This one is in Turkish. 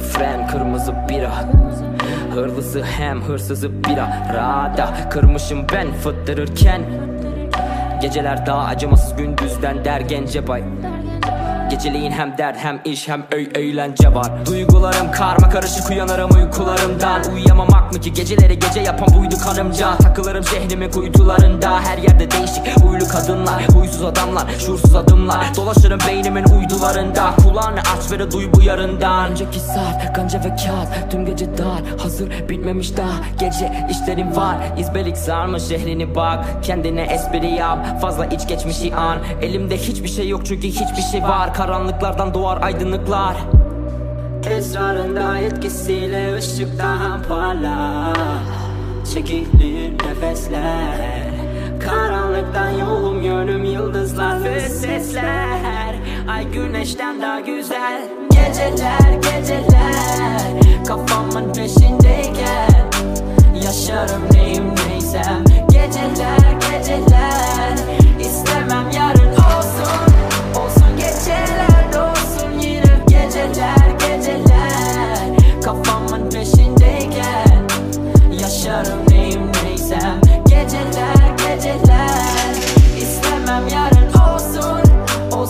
fren kırmızı bira. Hırlısı hem hırsızı bira. Rada kırmışım ben fıttırırken. Geceler daha acımasız gündüzden der gence bay Geceliğin hem dert hem iş hem öy eğlence var. Duygularım karma karışık uyanırım uykularımdan. Uyuyamamak mı ki? Geceleri gece yapan buydu kanımca Takılırım şehrimin kuytularında. Her yerde değişik huylu kadınlar Huysuz adamlar şuursuz adımlar. Dolaşırım beynimin uydularında. Kulağını aç ve duy bu yarından. Önceki saat kanca ve kağıt. Tüm gece dar hazır bitmemiş daha. Gece işlerim var izbelik sarmış şehrini bak. Kendine espri yap fazla iç geçmişi an. Elimde hiçbir şey yok çünkü hiçbir şey var Karanlıklardan doğar aydınlıklar. Esrarında etkisiyle ışıktan parla Çekilir nefesler Karanlıktan yolum yönüm yıldızlar ve sesler. Ay güneşten daha güzel. Geceler geceler Kafamın peşindeyken. Yaşarım neyim neysem. Geceler geceler shut up.